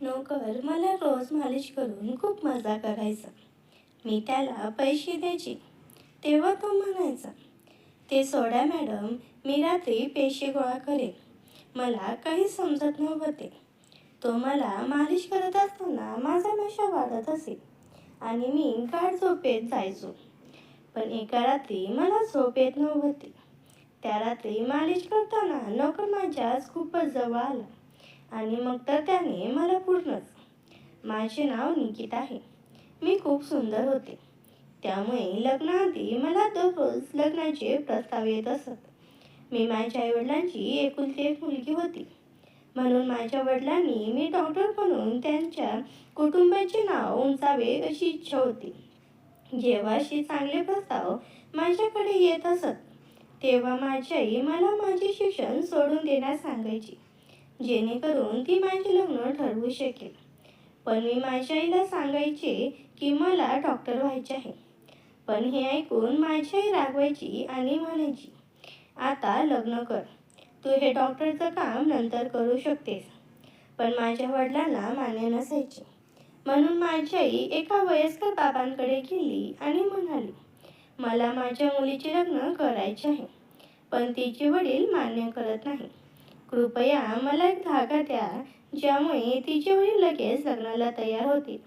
नोकर मला रोज मालिश करून खूप मजा करायचा. मी त्याला पैसे द्यायचे. तेव्हा तो म्हणायचा ते सोडा मॅडम मी रात्री पैसे गोळा करेन. मला काही समजत नव्हते. तो मला मालिश करत असताना माझा नशा वाढत असे आणि मी गाढ झोपेत जायचो. पण एका रात्री मला झोप येत नव्हती. त्या रात्री मालिश करताना नोकर माझ्याच खूपच जवळ आला. आणि मग तर त्याने मला पूर्णच. माझे नाव निकित आहे. मी खूप सुंदर होते. त्यामुळे लग्नाआधी मला दररोज लग्नाचे प्रस्ताव येत असत. मी माझ्या आईवडिलांची एकुलती एक मुलगी होती. म्हणून माझ्या वडिलांनी मी डॉक्टर बनून त्यांच्या कुटुंबाचे नाव उंचावे अशी इच्छा होती. जेव्हा असे चांगले प्रस्ताव माझ्याकडे येत असत तेव्हा माझी आई मला माझे शिक्षण सोडून देण्यास सांगायची. जेणेकरून ती माझे लग्न ठरवू शकेल. पण मी माझ्या आईला सांगायचे की मला डॉक्टर व्हायचे आहे. पण हे ऐकून माझी आई रागवायची आणि म्हणायची आता लग्न कर. तू हे डॉक्टरचं काम नंतर करू शकतेस. पण माझ्या वडिलांना मान्य नसायचे. म्हणून माझी आई एका वयस्कर बाबांकडे गेली आणि म्हणाली मला माझ्या मुलीचे लग्न करायचे आहे पण तिचे वडील मान्य करत नाही कृपया मला एक धागा द्या ज्यामुळे तिचे वडील लगेच लग्नाला तयार होतील.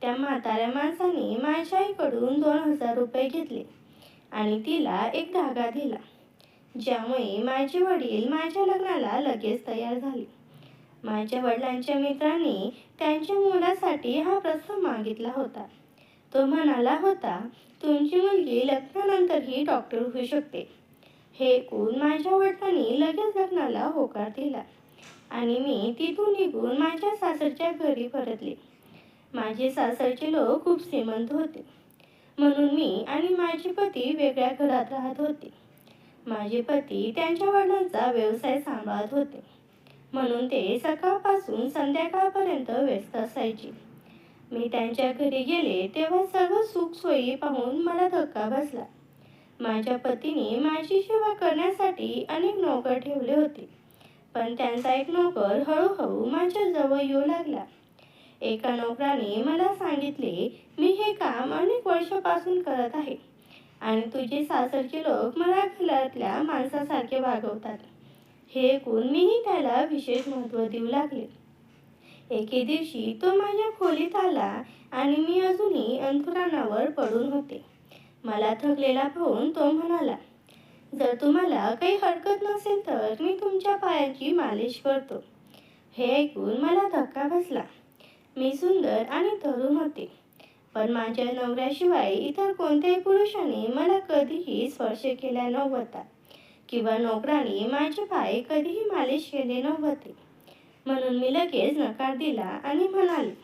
त्या म्हाताऱ्या माणसाने माझ्या आईकडून दोन हजार रुपये घेतले आणि तिला एक धागा दिला ज्यामुळे माझे वडील माझ्या लग्नाला लगेच तयार झाले. माझ्या वडिलांच्या मित्रांनी त्यांच्या मुलासाठी हा प्रस्ताव मागितला होता. तो म्हणाला होता तुमची मुलगी लग्नानंतरही डॉक्टर होऊ शकते. हे ऐकून माझ्या वडिलांनी लगेच लग्नाला होकार दिला आणि मी तिथून निघून माझ्या सासरच्या घरी परतले. माझे सासरचे लोक खूप श्रीमंत होते. म्हणून मी आणि माझे पती वेगळ्या घरात राहत होते. माझे पती त्यांच्या वडिलांचा व्यवसाय सांभाळत होते. म्हणून ते सकाळपासून संध्याकाळपर्यंत व्यस्त असायचे. मी त्यांच्या घरी गेले तेव्हा सर्व सुखसोयी पाहून मला धक्का बसला. माझ्या पतीने माझी सेवा करण्यासाठी अनेक नोकर ठेवले होते. पण त्यांचा एक नोकर हळूहळू माझ्या जवळ येऊ लागला. एका नोकराने मला सांगितले मी हे काम अनेक वर्षापासून करत आहे आणि तुझे सासरचे लोक मला घरातल्या माणसासारखे वागवतात. हे ऐकून मीही त्याला विशेष महत्त्व देऊ लागले. एके दिवशी तो माझ्या खोलीत आला आणि मी अजूनही अंथुराणावर पडून होते. मला थकलेला पाहून तो म्हणाला जर तुम्हाला काही हरकत नसेल तर मी तुमच्या पायाची मालिश करतो. हे ऐकून मला धक्का बसला. मी सुंदर आणि तरुण होते. पण माझ्या नवऱ्याशिवाय इतर कोणत्याही पुरुषाने मला कधीही स्पर्श केला नव्हता किंवा नोकराने माझे पाय कधीही मालिश केले नव्हते. म्हणून मी लगेच नकार दिला आणि म्हणाले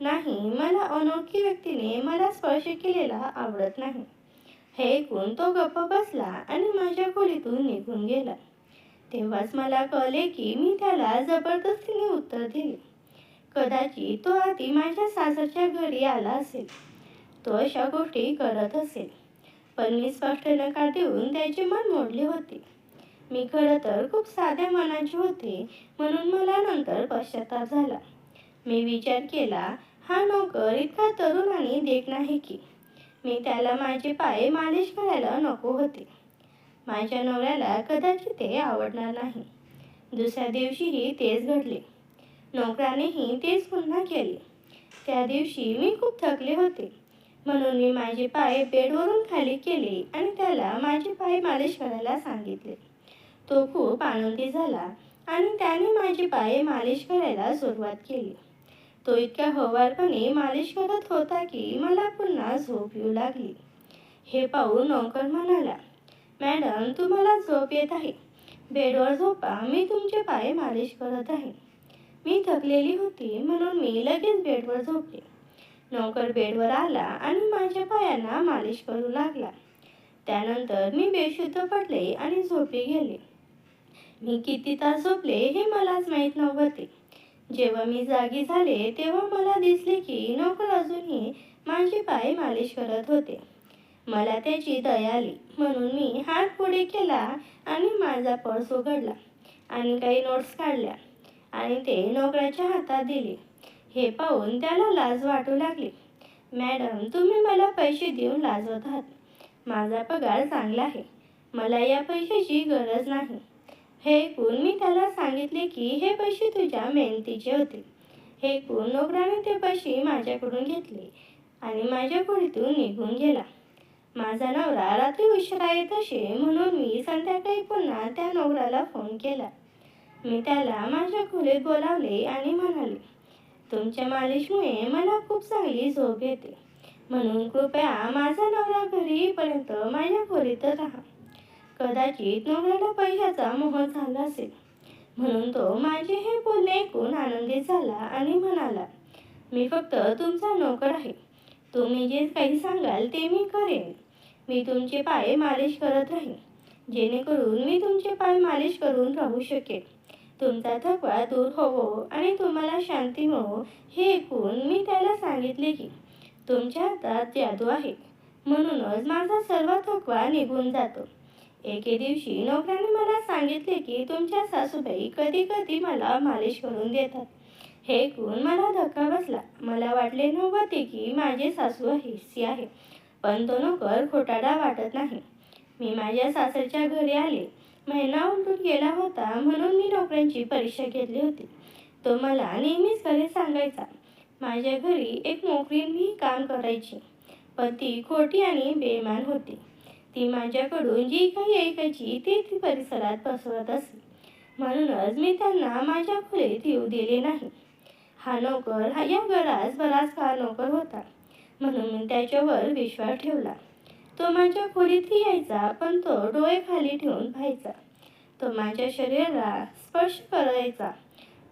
नाही मला अनोळखी व्यक्तीने मला स्पर्श केलेला आवडत नाही. हे ऐकून तो गप्प बसला आणि माझ्या खोलीतून निघून गेला. तेव्हाच मला कळले की मी त्याला जबरदस्तीने उत्तर दिले. कदाचित तो आधी माझ्या सासरच्या घरी आला असेल. तो अशा गोष्टी करत असेल. पण मी स्पष्ट नकार देऊन त्याचे मन मोडले होते. मी खरं तर खूप साध्या मनाचे होते म्हणून मला नंतर पश्चाताप झाला. मी विचार केला हा नोकर इतका तरुण आणि देख नाही की. मी त्याला माझे पाय मालिश करायला नको होते. माझ्या नवऱ्याला कदाचित ते आवडणार नाही. दुसऱ्या दिवशीही तेच घडले. नोकरानेही तेच पुन्हा केले. त्या दिवशी मी खूप थकले होते. म्हणून मी माझे पाय बेडवरून खाली केले आणि त्याला माझे पाय मालिश करायला सांगितले. तो खूप आनंदी झाला आणि त्याने माझे पाय मालिश करायला सुरुवात केली. तो इतक्या हवारपणे मालिश करत होता की मला पुन्हा झोप येऊ लागली. हे पाहून नोकर म्हणाला मॅडम तुम्हाला झोप येत आहे. बेडवर झोपा मी तुमचे पाय मालिश करत आहे. मी थकलेली होती म्हणून मी लगेच बेडवर झोपले. नोकर बेडवर आला आणि माझ्या पायांना मालिश करू लागला. त्यानंतर मी बेशुद्ध पडले आणि झोपी गेले. मी किती तास झोपले हे मलाच माहीत नव्हते. जेव्हा मी जागी झाले तेव्हा मला दिसले की नोकर अजूनही माझे पाय मालिश करत होते. मला त्याची दया आली. म्हणून मी हात पुढे केला आणि माझा पर्स उघडला आणि काही नोट्स काढल्या आणि ते नोकराच्या हातात दिले. हे पाहून त्याला लाज वाटू लागली. मॅडम तुम्ही मला पैसे देऊन लाजवत आहात. माझा पगार चांगला आहे. मला या पैशाची गरज नाही. हे ऐकून मी त्याला सांगितले की हे पैसे तुझ्या मेहनतीचे होते. हे ऐकून नोकराने ते पैसे माझ्याकडून घेतले आणि माझ्या खोलीतून निघून गेला. माझा नवरा रात्री उशिरा येत असे म्हणून मी संध्याकाळी पुन्हा त्या नवऱ्याला फोन केला. मी त्याला माझ्या खोलीत बोलावले आणि म्हणाले तुमच्या मालिशमुळे मला खूप चांगली झोप येते. म्हणून कृपया माझा नवरा घरीपर्यंत माझ्या खोलीतच राहा. कदाचित नवऱ्याला पैशाचा मोह झाला असेल. म्हणून तो माझे हे बोलणे ऐकून आनंदित झाला आणि म्हणाला मी फक्त तुमचा नोकर आहे. तुम्ही जे काही सांगाल ते मी करेन. मी तुमचे पाय मालिश करत राहीन. जेणेकरून मी तुमचे पाय मालिश करून राहू शकेन. तुमचा थकवा दूर होवो आणि तुम्हाला शांती मिळो हे ऐकून मी त्याला सांगितले की तुमच्या हातात जादू आहे. म्हणूनच माझा सर्व थकवा निघून जातो. एके दिवशी नोकराने मला सांगितले की तुमच्या सासूबाई कधी कधी मला मालिश करून देतात. हे ऐकून मला धक्का बसला. मला वाटले नव्हते की माझे सासू हिस्सी आहे पण तो नोकर खोटाडा वाटत नाही. मी माझ्या सासरच्या घरी आले. महिना उलटून गेला होता म्हणून मी नोकऱ्यांची परीक्षा घेतली होती. तो मला नेहमीच घरी सांगायचा माझ्या घरी एक नोकरी मी काम करायची. पण ती खोटी आणि बेमान होती. ती माझ्याकडून जी काही ऐकायची ती ती परिसरात पसरत असे. म्हणूनच मी त्यांना माझ्या खोलीत येऊ दिले नाही. हा नोकर हा या घरास बराच काळ नोकर होता. म्हणून मी त्याच्यावर विश्वास ठेवला. तो माझ्या खोलीतही यायचा पण तो डोळे खाली ठेवून पाहायचा. तो माझ्या शरीराला स्पर्श करायचा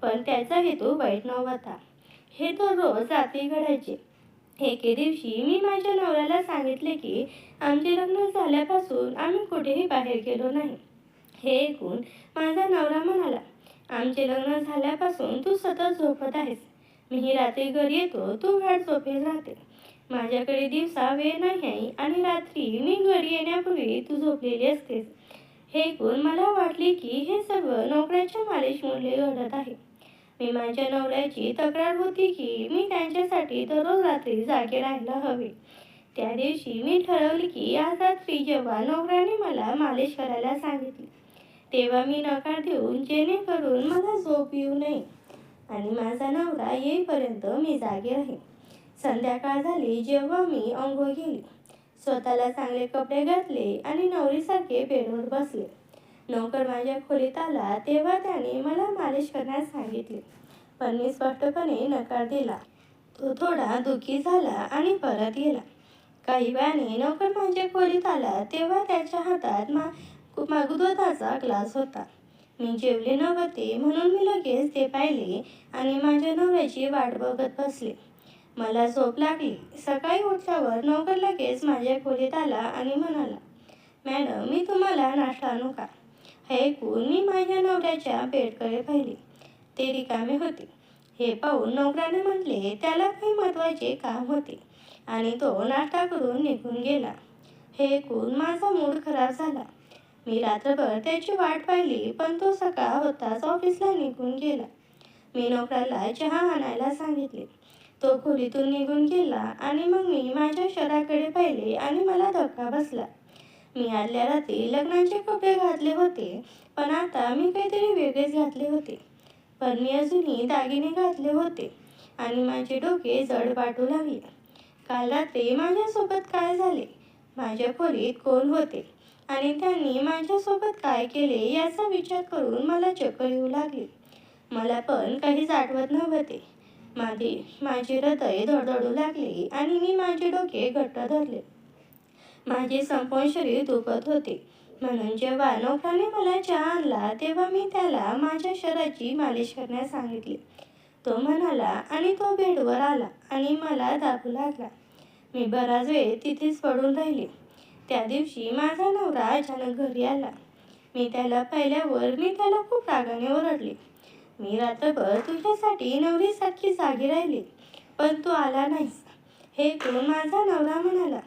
पण त्याचा हेतू वाईट नव्हता. हे तो रोज रात्री घडायचे. एके दिवशी मी माझ्या नवऱ्याला सांगितले की आमचे लग्न झाल्यापासून आम्ही कुठेही बाहेर गेलो नाही. हे ऐकून माझा नवरा म्हणाला आमचे लग्न झाल्यापासून तू सतत झोपत आहेस. मीही रात्री घरी येतो तू घाट झोपे राहते. माझ्याकडे दिवसा वेळ नाही आहे आणि रात्री मी घरी येण्यापूर्वी तू झोपलेली असतेस. हे ऐकून मला वाटले की हे सर्व नोकऱ्याच्या मालिशमुळे घडत आहे. मी माझ्या नवऱ्याची तक्रार होती की मी त्यांच्यासाठी दररोज रात्री जागे राहायला हवे. त्या दिवशी मी ठरवले की आज रात्री जेव्हा नोकऱ्याने मला मालिश करायला सांगितली तेव्हा मी नकार देऊन जेणेकरून मला झोप येऊ नये आणि माझा नवरा येईपर्यंत मी जागे राहीन. संध्याकाळ झाली जेव्हा मी अंघोळ गेली स्वतःला चांगले कपडे घातले आणि नवरीसारखे बेडवर बसले. नोकर माझ्या खोलीत आला तेव्हा त्याने मला मालिश करण्यास सांगितले. पण मी स्पष्टपणे नकार दिला. तो थोडा दुःखी झाला आणि परत गेला. काही वेळाने नोकर माझ्या खोलीत आला तेव्हा त्याच्या हातात मा दुधाचा ग्लास होता. मी जेवले नव्हते म्हणून मी लगेच ते पाहिले आणि माझ्या नवऱ्याची वाट बघत बसले. मला झोप लागली. सकाळी उठल्यावर नोकर लगेच माझ्या खोलीत आला आणि म्हणाला मॅडम मी तुम्हाला नाश्ता आणू का? हे ऐकून मी माझ्या नवऱ्याच्या बेडकडे पाहिले? ते रिकामे होते. हे पाहून नोकराने म्हटले त्याला काही महत्त्वाचे काम होते. आणि तो नाश्ता करून निघून गेला. हे ऐकून माझा मूड खराब झाला. मी रात्रभर त्याची वाट पाहिली पण तो सकाळ होताच ऑफिसला निघून गेला. मी नोकराला चहा आणायला सांगितले. तो खोलीतून निघून गेला आणि मग मी माझ्या शहराकडे पाहिले आणि मला धक्का बसला. मी आदल्या रात्री लग्नाचे कपडे घातले होते. पण आता मी काहीतरी वेगळेच घातले होते. पण मी अजूनही दागिने घातले होते आणि माझे डोके जड वाटू लागले. काल रात्री माझ्यासोबत काय झाले? माझ्या खोलीत कोण होते? आणि त्यांनी माझ्यासोबत काय केले याचा विचार करून मला चक्कर येऊ लागली. मला पण काहीच आठवत नव्हते. माझे माझे हृदय धडधडू लागले आणि मी माझे डोके घट्ट धरले. माझे संपूर्ण शरीर दुखत होते. म्हणून जेव्हा नोकराने मला चहा आणला तेव्हा मी त्याला माझ्या शरीराची मालिश करण्यास सांगितले. तो म्हणाला आणि तो बेडवर आला आणि मला दाबू लागला. मी बराच वेळ तिथेच पडून राहिले. त्या दिवशी माझा नवरा अचानक घरी आला. मी त्याला पाहिल्यावर मी त्याला खूप रागाने ओरडले. मी रात्रभर तुझ्यासाठी नवरीसारखी जागी राहिली पण तू आला नाहीस हे तू माझा नवरा म्हणाला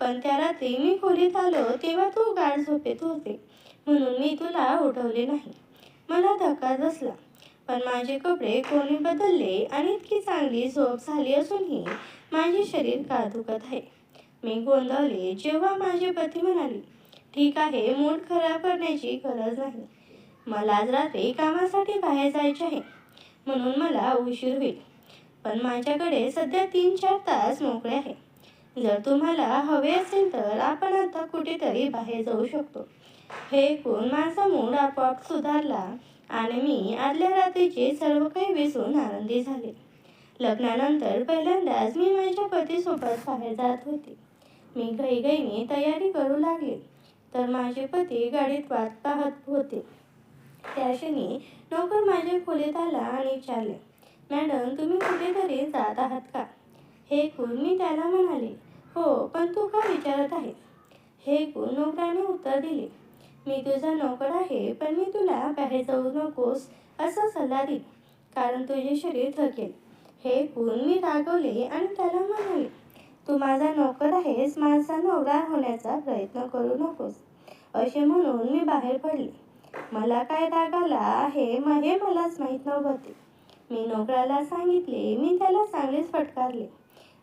पण त्या रात्री मी खोलीत आलो तेव्हा तू गाढ झोपेत होते. म्हणून मी तुला उठवले नाही. मला धक्का बसला. पण माझे कपडे कोणी बदलले आणि इतकी चांगली झोप झाली असूनही माझे शरीर का दुखत आहे. मी गोंधळले जेव्हा माझे पती म्हणाले ठीक आहे मूड खराब करण्याची गरज नाही. मला आज रात्री कामासाठी बाहेर जायचे आहे. म्हणून मला उशीर होईल. पण माझ्याकडे सध्या तीन चार तास मोकळे आहे. जर तुम्हाला हवे असेल तर आपण आता कुठेतरी बाहेर जाऊ शकतो. हे ऐकून माझा मूड आपोआप सुधारला आणि मी आदल्या रात्रीचे सर्व काही विसरून आनंदी झाले. लग्नानंतर पहिल्यांदाच मी माझ्या पतीसोबत बाहेर जात होते. मी घाईघाईने तयारी करू लागले तर माझे पती गाडीत वाट पाहत होते. त्या क्षणी नोकर माझ्या खोलीत आला आणि विचारले मॅडम तुम्ही कुठेतरी जात आहात का? हे ऐकून मी त्याला म्हणाले हो पण तू का विचारत आहे हे नोकराने उत्तर दिले. मी तुझा नोकर आहे पण मी तुला बाहेर जाऊ नकोस असा सल्ला देईन कारण तुझे शरीर थकेल हे गुण मी रागवले आणि त्याला म्हणाले तू माझा नोकर आहेस माझा नवरा होण्याचा प्रयत्न करू नकोस. असे म्हणून मी बाहेर पडले. मला काय राग आला आहे हे मलाच माहीत नव्हते. मी नोकराला सांगितले मी त्याला चांगलेच फटकारले.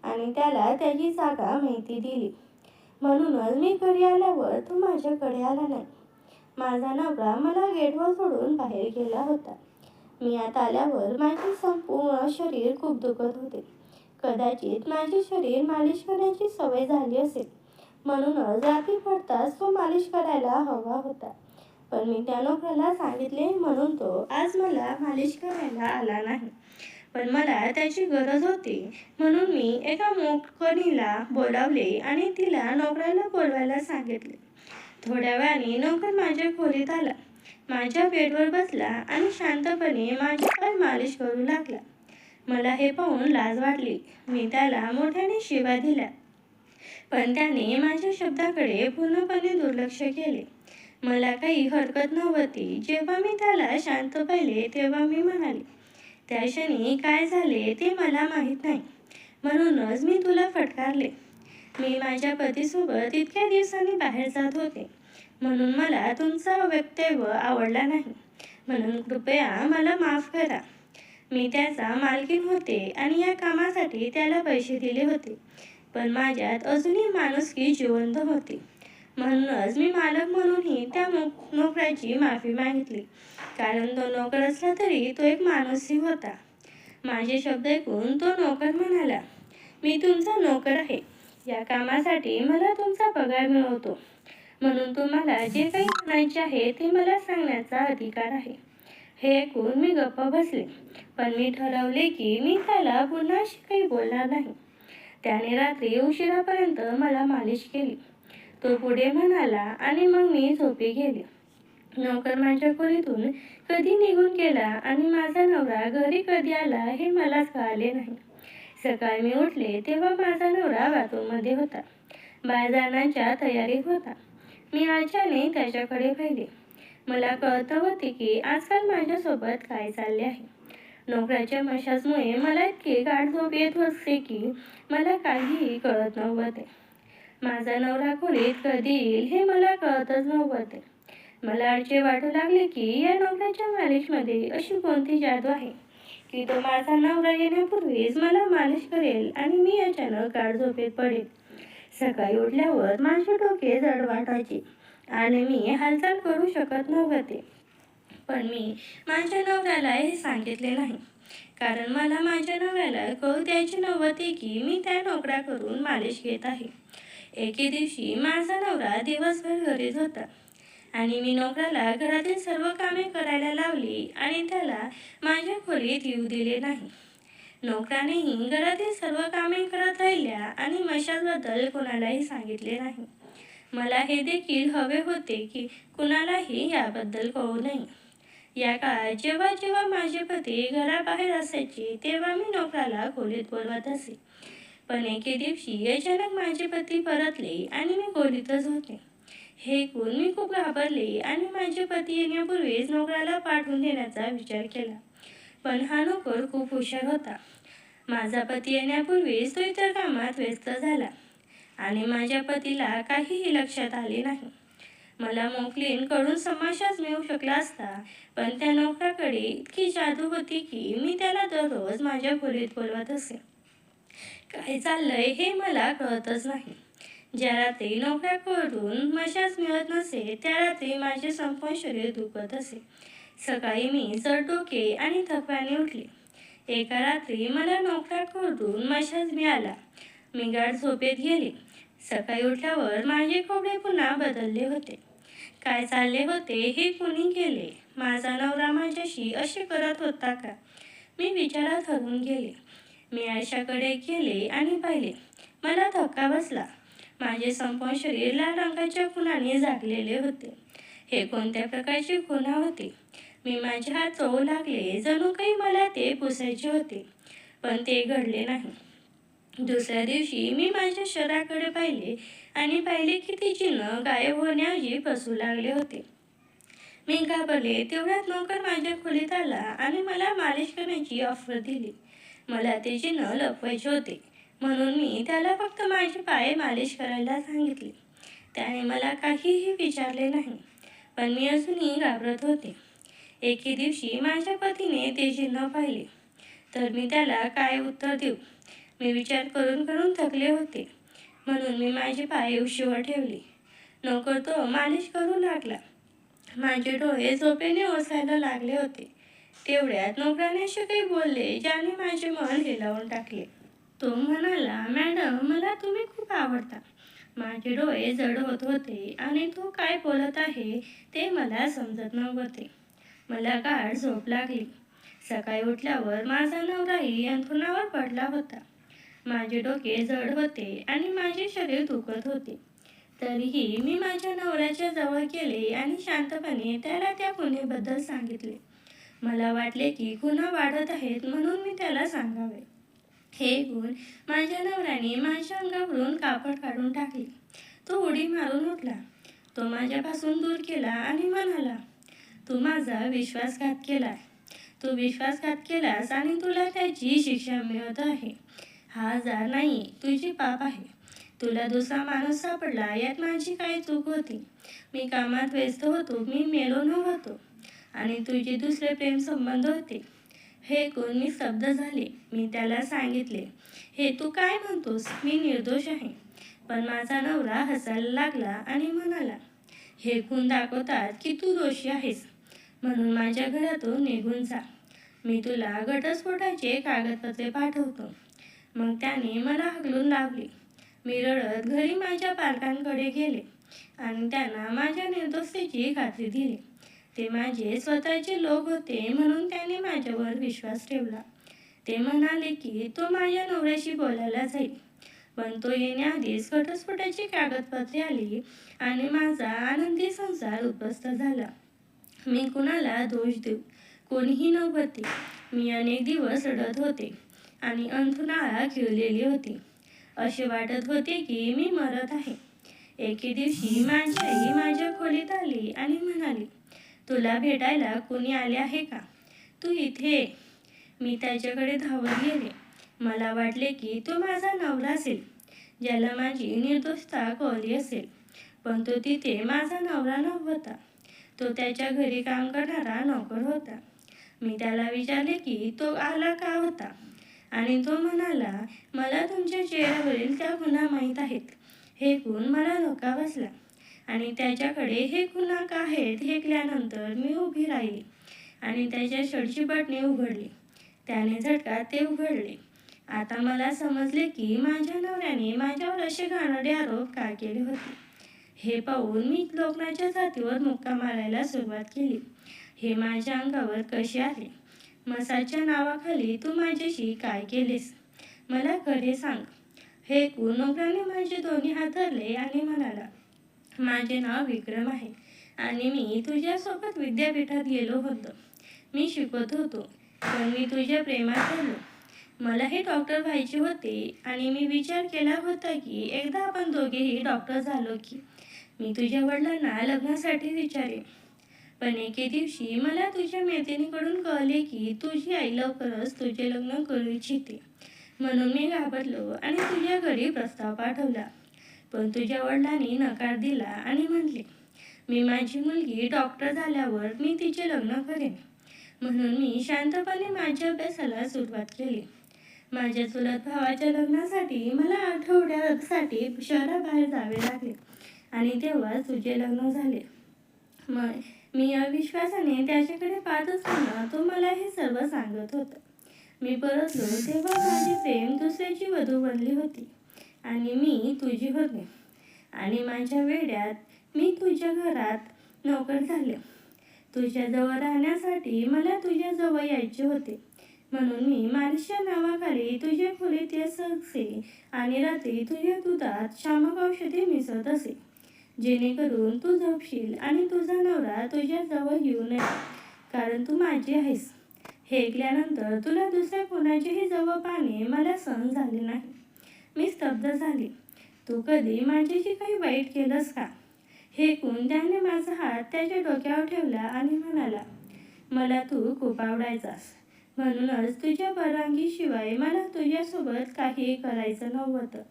आणि त्याला त्याची जागा माहिती दिली. म्हणूनच मी घरी आल्यावर तो माझ्याकडे आला नाही. माझा नवरा मला गेटवर सोडून बाहेर गेला होता. मी आत आल्यावर माझे संपूर्ण शरीर खूप दुखत होते. कदाचित माझे शरीर मालिश करण्याची सवय झाली असेल. म्हणूनच रात्री पडताच तो मालिश करायला हवा होता. पण मी त्या नोकराला सांगितले म्हणून तो आज मला मालिश करायला आला नाही. पण मला त्याची गरज होती. म्हणून मी एका मोकणीला बोलावले आणि तिला नोकराला बोलवायला सांगितले. थोड्या वेळाने नोकर माझ्या खोलीत आला. माझ्या बेडवर बसला आणि शांतपणे माझी पाय मालिश करू लागला. मला हे पाहून लाज वाटली. मी त्याला मोठ्याने शिवा दिल्या. पण त्याने माझ्या शब्दाकडे पूर्णपणे दुर्लक्ष केले. मला काही हरकत नव्हती. जेव्हा मी त्याला शांत पाहिले तेव्हा मी म्हणाले त्या क्षणी काय झाले ते मला माहीत नाही. म्हणूनच मी तुला फटकारले. मी माझ्या पतीसोबत इतक्या दिवसांनी बाहेर जात होते. म्हणून मला तुमचा वक्तव्य आवडला नाही. म्हणून कृपया मला माफ करा. मी त्याचा मालकीन होते आणि या कामासाठी त्याला पैसे दिले होते. पण माझ्यात अजूनही माणुसकी जिवंत होती. म्हणूनच मी मालक म्हणूनही त्या नोक नोकराची माफी मागितली. कारण तो नोकर असला तरी तो एक माणूसही होता. माझे शब्द ऐकून तो नोकर म्हणाला मी तुमचा नोकर आहे. या कामासाठी मला तुमचा पगार मिळवतो. म्हणून तुम्हाला जे काही म्हणायचे आहे ते मला सांगण्याचा अधिकार आहे. हे ऐकून मी गप्प बसले. पण मी ठरवले की मी त्याला पुन्हा अशी काही बोलणार नाही. त्याने रात्री उशिरापर्यंत मला मालिश केली. तो पुढे म्हणाला आणि मग मी झोपी गेले. नोकर माझ्या खोलीतून कधी निघून गेला आणि माझा नवरा घरी कधी आला हे मलाच कळाले नाही. सकाळी मी उठले तेव्हा माझा नवरा बाथरूममध्ये होता. बाजारांच्या जाण्याच्या तयारीत होता. मी आशाने त्याच्याकडे पाहिले. मला कळत होते की आजकाल माझ्यासोबत काय चालले आहे. नोकराच्या मशाजमुळे मला इतकी गाठ झोप येत असते की मला काहीही कळत नव्हते. माझा नवरा खोलीत कधी येईल हे मला कळतच नव्हते. मला अडचे वाटू लागले की या नवऱ्याच्या मालिशमध्ये अशी कोणती जादू आहे? की तो माझा नवरा येण्यापूर्वीच मला मालिश करेल आणि मी अचानक गाढ झोपेत पडेल. सकाळी उठल्यावर माझे डोके जड वाटायचे आणि मी हालचाल करू शकत नव्हते. पण मी माझ्या नवऱ्याला हे सांगितले नाही. कारण मला माझ्या नवऱ्याला कळू द्यायचे नव्हते की मी त्या नोकराकडून मालिश घेत आहे. एके दिवशी माझा नवरा दिवसभर घरीच होता. आणि मी नोकराला घरातील सर्व कामे करायला लावली आणि त्याला माझ्या खोलीत येऊ दिले नाही. नोकरानेही घरातील सर्व कामे करत राहिल्या आणि मशालबद्दल कोणालाही सांगितले नाही. मला हे देखील हवे होते की कुणालाही याबद्दल कळू नये. या काळात जेव्हा जेव्हा माझे पती घराबाहेर असायचे तेव्हा मी नोकराला खोलीत बोलवत असे. पण एके दिवशी अचानक माझे पती परतले आणि मी खोलीतच होते. हे ऐकून मी खूप घाबरले आणि माझे पती येण्यापूर्वीच नोकराला पाठवून देण्याचा विचार केला. पण हा नोकर खूप हुशार होता. माझा पती येण्यापूर्वीच तो इतर कामात व्यस्त झाला आणि माझ्या पतीला काहीही लक्षात आले नाही. मला मोकलींकडून समाशाच मिळू शकला असता पण त्या नोकराकडे इतकी जादू होती की मी त्याला दररोज माझ्या खोलीत बोलवत असे. काय चाललंय हे मला कळतच नाही. ज्या रात्री नोकऱ्याकडून मशाच मिळत नसे त्या रात्री माझे संपूर्ण शरीर दुखत असे. सकाळी मी जड डोके आणि थकव्याने उठले. एका रात्री मला नोकऱ्याकडून मशाज मिळाला. मी गाढ झोपेत गेले. सकाळी उठल्यावर माझे कपडे पुन्हा बदलले होते. काय चालले होते हे कोणी केले? माझा नवरा माझ्याशी असे करत होता का? मी विचारात हरून गेले. मी आयशाकडे गेले आणि पाहिले. मला धक्का बसला. माझे संपूर्ण शरीर लाल रंगाच्या खुणाने झाकलेले होते. हे कोणत्या प्रकारची खुणा होती? मी माझे हात चोळू लागले. जणू काही मला ते पुसायचे होते पण ते घडले नाही. दुसऱ्या दिवशी मी माझ्या शहराकडे पाहिले आणि पाहिले की ती चिन्ह गायब होण्याऐवजी बसू लागले होते. मी घाबरले. तेवढ्यात नोकर माझ्या खोलीत आला आणि मला मालिश करण्याची ऑफर दिली. मला ते न लपवायचे होते. म्हणून मी त्याला फक्त माझे पाय मालिश करायला सांगितले. त्याने मला काहीही विचारले नाही पण मी अजूनही घाबरत होते. एके दिवशी माझ्या पतीने ते चिन्ह पाहिले. तर मी त्याला काय उत्तर देऊ? मी विचार करून करून थकले होते. म्हणून मी माझे पाय उशीवर ठेवले. नोकर तो मालिश करू लागला. माझे डोळे झोपेने ओसायला लागले होते. तेवढ्यात नोकराने असे काही बोलले ज्याने माझे मन हेलावून टाकले. तो म्हणाला मॅडम मला तुम्ही खूप आवडता. माझे डोळे जड होत होते आणि तो काय बोलत आहे ते मला समजत नव्हते. मला गाढ झोप लागली. सकाळी उठल्यावर माझा नवराही अंथरुणावर पडला होता. माझे डोके जड होते आणि माझे शरीर दुखत होते. तरीही मी माझ्या नवऱ्याच्या जवळ गेले आणि शांतपणे त्याला त्या गुन्हेबद्दल सांगितले. मला वाटले की गुन्हा वाढत आहेत म्हणून मी त्याला सांगावे. हे गुण माझ्या नवऱ्याने माझ्या अंगावरून कापड काढून टाकले. तो उडी मारून उठला. तो माझ्यापासून दूर केला आणि म्हणाला तू माझा विश्वासघात केला तू विश्वासघात केलास आणि तुला त्याची शिक्षा मिळत आहे. हा आजार नाही तुझी पाप आहे. तुला दुसरा माणूस सापडला यात माझी काय चूक होती. मी कामात व्यस्त होतो मी मेलो नव्हतो. आणि तुझे दुसरे प्रेम संबंध होते. हे ऐकून मी स्तब्ध झाले. मी त्याला सांगितले हे तू काय म्हणतोस? मी निर्दोष आहे. पण माझा नवरा हसायला लागला आणि म्हणाला हे खून दाखवतात की तू दोषी आहेस. म्हणून माझ्या घरातून निघून जा. मी तुला घटस्फोटाचे कागदपत्रे पाठवतो. मग त्याने मला हकलून लावले. मी रडत घरी माझ्या पालकांकडे गेले आणि त्यांना माझ्या निर्दोषतेची खात्री दिली. ते माझे स्वतःचे लोक होते म्हणून त्याने माझ्यावर विश्वास ठेवला. ते म्हणाले की तो माझ्या नवऱ्याशी बोलायला जाईल. पण तो येण्याआधीच घटस्फोटाची कागदपत्रे आली आणि माझा आनंदी संसार उद्ध्वस्त झाला. मी कुणाला दोष देऊ? कोणीही नव्हते. मी अनेक दिवस रडत होते आणि अंथुनाळा खिळलेली होती. असे वाटत होते की मी मरत आहे. एके दिवशी माझी आई माझ्या खोलीत आली आणि म्हणाली तुला भेटायला कोणी आले आहे का? तू इथे ये." मी त्याच्याकडे धावत गेले. मला वाटले की तो माझा नवरा असेल ज्याला माझी निर्दोषता कळली असेल. पण तो तिथे माझा नवरा नव्हता. तो त्याच्या घरी काम करणारा नोकर होता. मी त्याला विचारले की तो आला का होता? आणि तो म्हणाला मला तुमच्या चेहऱ्यावरील त्या गुन्हा माहीत आहेत. हे गुण मला धोका बसला. आणि त्याच्याकडे हे खुणा का आहेत हे ऐकल्यानंतर मी उभी राहिली आणि त्याच्या शर्टची बटणे उघडली. त्याने झटका ते उघडले. आता मला समजले की माझ्या नवऱ्याने माझ्यावर असे घाणडे आरोप का केले होते? हे पाहून मी लोकनाच्या जातीवर मुक्का मारायला सुरुवात केली. हे माझ्या अंगावर कसे आले? मसाच्या नावाखाली तू माझ्याशी काय केलेस? मला खरे सांग. हे कुनोकराने माझे दोन्ही हात धरले आणि म्हणाला माझे नाव विक्रम आहे. आणि मी तुझ्यासोबत विद्यापीठात गेलो होतो. मी शिकवत होतो. पण मी तुझ्या प्रेमात झालो मला हे डॉक्टर व्हायचे होते आणि मी विचार केला होता की एकदा आपण दोघेही डॉक्टर झालो की. मी तुझ्या वडिलांना लग्नासाठी विचारे पण एके दिवशी मला तुझ्या मैत्रिणीकडून कळले की तुझी आई लवकरच तुझे लग्न करू इच्छिते. म्हणून मी घाबरलो आणि तुझ्या घरी प्रस्ताव पाठवला. पण तुझ्या वडिलांनी नकार दिला आणि म्हटले मी माझी मुलगी डॉक्टर झाल्यावर मी तिचे लग्न करेन. म्हणून मी शांतपणे माझ्या अभ्यासाला सुरुवात केली. माझ्या चुलत भावाच्या लग्नासाठी मला आठवड्यासाठी शहराबाहेर जावे लागले आणि तेव्हा तुझे लग्न झाले. मग मी अविश्वासाने त्याच्याकडे पाहत असताना तो मला हे सर्व सांगत होता. मी परतलो तेव्हा माझे प्रेम दुसऱ्याची वधू बनली होती. आणि मी तुझी होते. आणि माझ्या वेड्यात मी तुझ्या घरात नोकर झाले. तुझ्याजवळ राहण्यासाठी मला तुझ्याजवळ यायचे होते. म्हणून मी मालिशच्या नावाखाली तुझ्या खोलीत येत असे आणि रात्री तुझ्या दुधात शामक औषधे मिसळत असे. जेणेकरून तू झोपशील आणि तुझा नवरा तुझ्याजवळ येऊ नये. कारण तू माझी आहेस. हे ऐकल्यानंतर तुला दुसऱ्या कोणाचेही जवळ पाहणे मला सहन झाले नाही. मी स्तब्ध झाली. तू कधी माझ्याशी काही वाईट केलंस का? हेकून त्याने माझा हात त्याच्या डोक्यावर ठेवला आणि म्हणाला मला तू खूप आवडायचास. म्हणूनच तुझ्या परवानगीशिवाय मला तुझ्यासोबत काही करायचं नव्हतं.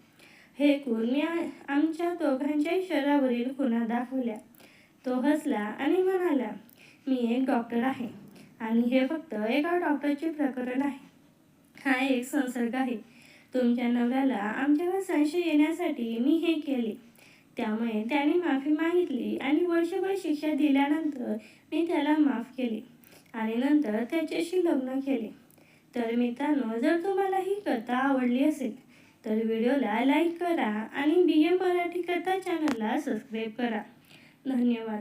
हेकून मी आमच्या दोघांच्याही शरीरावरील खुणा दाखवल्या. तो हसला आणि म्हणाला मी एक डॉक्टर आहे आणि हे फक्त एका डॉक्टरचे प्रकरण आहे. हा एक संसर्ग आहे. तुमच्या नवऱ्याला आमच्यावर संशय येण्यासाठी मी हे केले. त्यामुळे त्याने माफी मागितली आणि वर्षभर शिक्षा दिल्यानंतर मी त्याला माफ केले आणि नंतर त्याच्याशी लग्न केले. तर मित्रांनो जर तुम्हाला ही कथा आवडली असेल तर व्हिडिओला लाईक करा आणि बी एम मराठी कथा चॅनलला सबस्क्राईब करा. धन्यवाद.